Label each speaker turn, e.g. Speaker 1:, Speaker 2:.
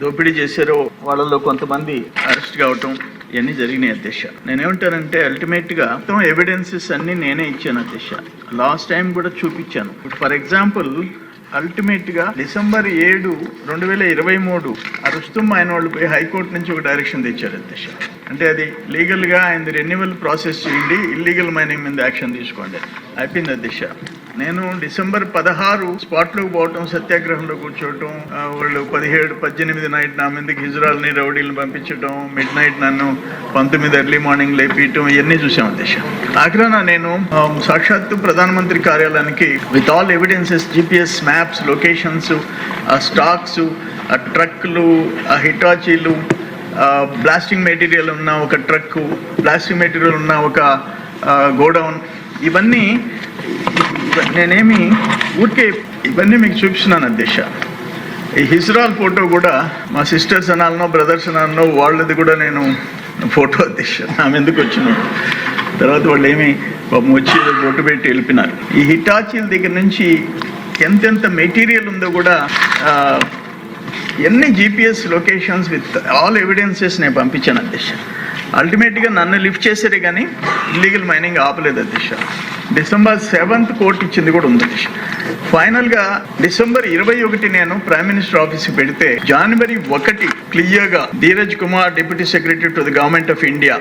Speaker 1: దోపిడీ చేశారో వాళ్ళలో కొంతమంది అరెస్ట్ కావటం ఇవన్నీ జరిగినాయి అధ్యక్ష. నేనేమంటానంటే అల్టిమేట్గా మొత్తం ఎవిడెన్సెస్ అన్నీ నేనే ఇచ్చాను అధ్యక్ష. లాస్ట్ టైం కూడా చూపించాను. ఫర్ ఎగ్జాంపుల్ అల్టిమేట్గా డిసెంబర్ ఏడు రెండు వేల ఇరవై మూడు ఆ రుస్తుం ఆయన వాళ్ళు పోయి హైకోర్టు నుంచి ఒక డైరెక్షన్ తెచ్చారు అధ్యక్ష. అంటే అది లీగల్గా ఆయన రెన్యువల్ ప్రాసెస్ చేయండి ఇల్లీగల్ మైనింగ్ మీద యాక్షన్ తీసుకోండి. అయిపోయింది అధ్యక్ష. నేను డిసెంబర్ పదహారు స్పాట్లోకి పోవటం సత్యాగ్రహంలో కూర్చోవటం వాళ్ళు పదిహేడు పద్దెనిమిది నైట్ నా మీదకి హిజ్రాల్ని రౌడీలను పంపించడం మిడ్ నైట్ నన్ను పంతొమ్మిది ఎర్లీ మార్నింగ్ లేపించడం ఇవన్నీ చూసాం అధ్యక్ష ఆఖరాన నేను సాక్షాత్తు ప్రధానమంత్రి కార్యాలయానికి with all evidences GPS maps locations stocks ట్రక్లు హిటాచీలు బ్లాస్టింగ్ మెటీరియల్ ఉన్న ఒక ట్రక్ బ్లాస్టింగ్ మెటీరియల్ ఉన్న ఒక గోడౌన్ ఇవన్నీ నేనేమి ఊరికే ఇవన్నీ మీకు చూపిస్తున్నాను అధ్యక్ష. ఈ హిజ్రాల్ ఫోటో కూడా మా సిస్టర్స్ అనాలనో బ్రదర్స్ అనాలనో వాళ్ళది కూడా నేను ఫోటో అధ్యక్ష. ఆమె ఎందుకు వచ్చినా తర్వాత వాళ్ళు ఏమి పాపం వచ్చి బొట్టు పెట్టి వెళ్ళిపోయినారు. ఈ హిటాచీల దగ్గర నుంచి ఎంతెంత మెటీరియల్ ఉందో కూడా ఎన్ని GPS locations with all evidences నేను పంపించాను అధ్యక్ష. అల్టిమేట్గా నన్ను లిఫ్ట్ చేశారే కానీ ఇల్లీగల్ మైనింగ్ ఆపలేదు అధ్యక్ష. డిసెంబర్ సెవెంత్ కోర్టు ఇచ్చింది కూడా ఉంది. ఫైనల్ ఫైనల్గా డిసెంబర్ ఇరవై ఒకటి నేను ప్రైమ్ మినిస్టర్ ఆఫీస్కి పెడితే జనవరి ఒకటి క్లియర్గా Dheeraj Kumar deputy secretary to the government of India